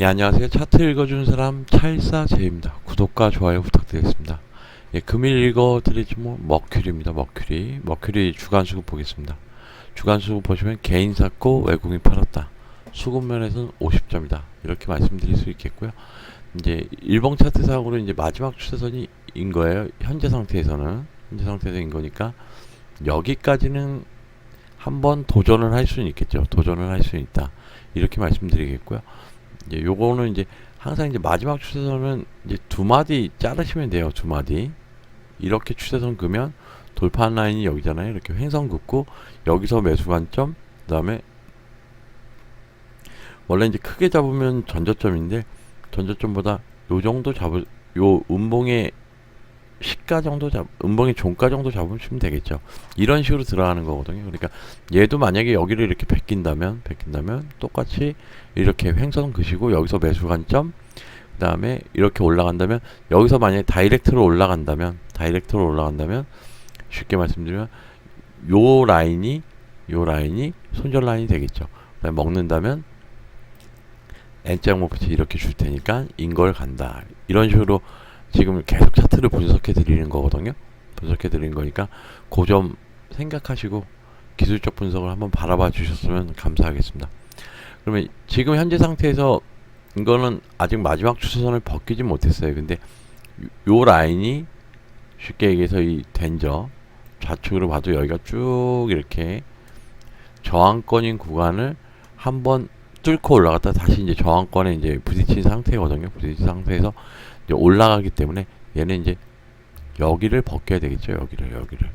예, 안녕하세요. 차트 읽어주는 사람 찰사제입니다. 구독과 좋아요 부탁드리겠습니다. 예, 금일 읽어드리지 뭐 머큐리입니다. 머큐리. 머큐리 주간 수급 보겠습니다. 주간 수급 보시면 개인 샀고 외국인 팔았다. 수급 면에서는 50점이다. 이렇게 말씀드릴 수 있겠고요. 이제 일봉 차트 상으로 이제 마지막 추세선이 인 거예요. 현재 상태에서는 현재 상태에서 인 거니까 여기까지는 한번 도전을 할 수는 있겠죠. 도전을 할 수는 있다. 이렇게 말씀드리겠고요. 이제 요거는 이제 항상 이제 마지막 추세선은 이제 두 마디 자르시면 돼요. 두 마디. 이렇게 추세선 그면 돌파한 라인이 여기잖아요. 이렇게 횡성 긋고 여기서 매수 관점, 그다음에 원래 이제 크게 잡으면 전저점인데 전저점보다 요 정도 잡을 요 음봉의 시가 정도 잡 음봉의 종가 정도 잡으시면 되겠죠. 이런 식으로 들어가는 거거든요. 그러니까 얘도 만약에 여기를 이렇게 베낀다면 베낀다면 똑같이 이렇게 횡선 그시고 여기서 매수 관점 그 다음에 이렇게 올라간다면 여기서 만약에 다이렉트로 올라간다면 다이렉트로 올라간다면 쉽게 말씀드리면 요 라인이 요 라인이 손절 라인이 되겠죠. 그다음에 먹는다면 N자 목표치 이렇게 줄 테니까 인걸 간다. 이런 식으로 지금 계속 차트를 분석해 드리는 거거든요. 분석해 드리는 거니까 그 점 생각하시고 기술적 분석을 한번 바라봐 주셨으면 감사하겠습니다. 그러면 지금 현재 상태에서 이거는 아직 마지막 추세선을 벗기지 못했어요. 근데 요, 요 라인이 쉽게 얘기해서 이 덴저 좌측으로 봐도 여기가 쭉 이렇게 저항권인 구간을 한번 뚫고 올라갔다 다시 이제 저항권에 이제 부딪힌 상태거든요. 부딪힌 상태에서 올라가기 때문에 얘는 이제 여기를 벗겨야 되겠죠. 여기를 여기를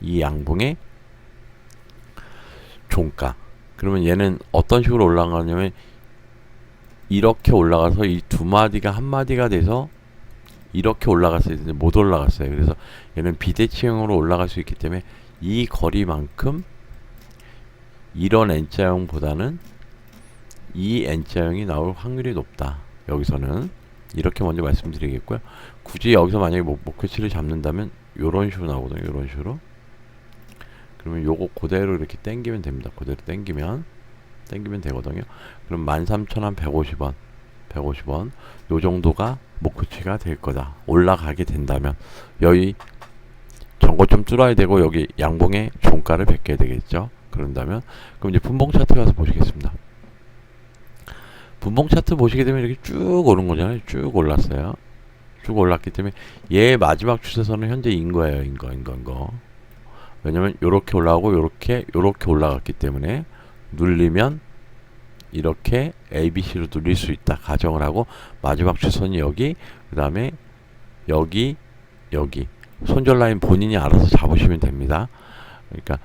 이 양봉의 종가. 그러면 얘는 어떤 식으로 올라가냐면 이렇게 올라가서 이 두 마디가 한 마디가 돼서 이렇게 올라갔어야 되는데 못 올라갔어요. 그래서 얘는 비대칭으로 올라갈 수 있기 때문에 이 거리만큼 이런 N자형보다는 이 N자형이 나올 확률이 높다. 여기서는 이렇게 먼저 말씀드리겠고요. 굳이 여기서 만약에 목, 목표치를 잡는다면 요런 식으로 나오거든요. 요런 식으로. 그러면 요거 그대로 이렇게 당기면 됩니다. 그대로 당기면 당기면 되거든요. 그럼 13,150원 150원 요 정도가 목표치가 될 거다. 올라가게 된다면 여기 전고점 뚫어야 되고 여기 양봉의 종가를 뵙게 되겠죠. 그런다면 그럼 이제 분봉 차트 가서 보시겠습니다. 분봉 차트 보시게 되면 이렇게 쭉 오른 거잖아요. 쭉 올랐어요. 쭉 올랐기 때문에 얘 마지막 추세선은 현재 인 거예요. 인 거, 인 거, 인 거. 왜냐면 요렇게 올라오고 요렇게 요렇게 올라갔기 때문에 눌리면 이렇게 ABC로 눌릴 수 있다 가정을 하고 마지막 추선이 여기 그 다음에 여기 여기 손절 라인 본인이 알아서 잡으시면 됩니다 그러니까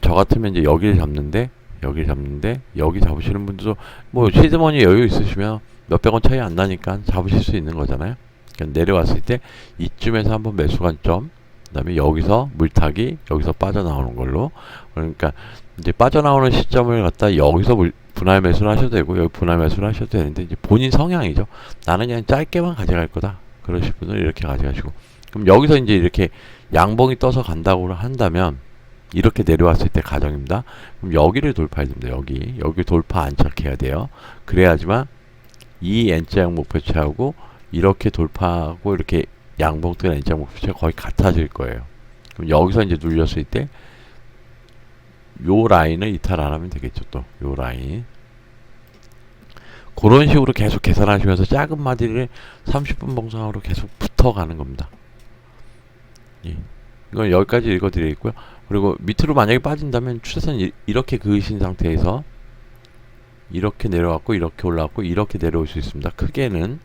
저 같으면 이제 여기를 잡는데 여기를 잡는데 여기 잡으시는 분들도 뭐 시드머니 여유 있으시면 몇백 원 차이 안 나니까 잡으실 수 있는 거잖아요 그러니까 내려왔을 때 이쯤에서 한번 매수 관점 그다음에 여기서 물타기 여기서 빠져나오는 걸로 그러니까 이제 빠져나오는 시점을 갖다 여기서 물, 분할 매수를 하셔도 되고 여기 분할 매수를 하셔도 되는데 이제 본인 성향이죠. 나는 그냥 짧게만 가져갈 거다. 그러실 분은 이렇게 가져가시고 그럼 여기서 이제 이렇게 양봉이 떠서 간다고 한다면 이렇게 내려왔을 때 가정입니다. 그럼 여기를 돌파해야 됩니다. 여기 여기 돌파 안착해야 돼요. 그래야지만 이 N자형 목표치하고 이렇게 돌파하고 이렇게 양봉 뜨는 N자 목표치가 거의 같아질 거예요. 그럼 여기서 이제 눌렸을 때 요 라인을 이탈 안 하면 되겠죠 또 요 라인 그런 식으로 계속 계산하시면서 작은 마디를 30분 봉상으로 계속 붙어가는 겁니다 예. 이건 여기까지 읽어드리겠고요 그리고 밑으로 만약에 빠진다면 추세선 이, 이렇게 그으신 상태에서 이렇게 내려왔고 이렇게 올라왔고 이렇게 내려올 수 있습니다 크게는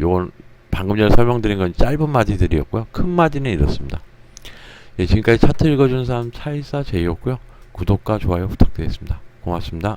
요건 방금 전에 설명드린 건 짧은 마디들이었고요 큰 마디는 이렇습니다 예, 지금까지 차트 읽어준 사람 차이사 제이였고요 구독과 좋아요 부탁드리겠습니다. 고맙습니다.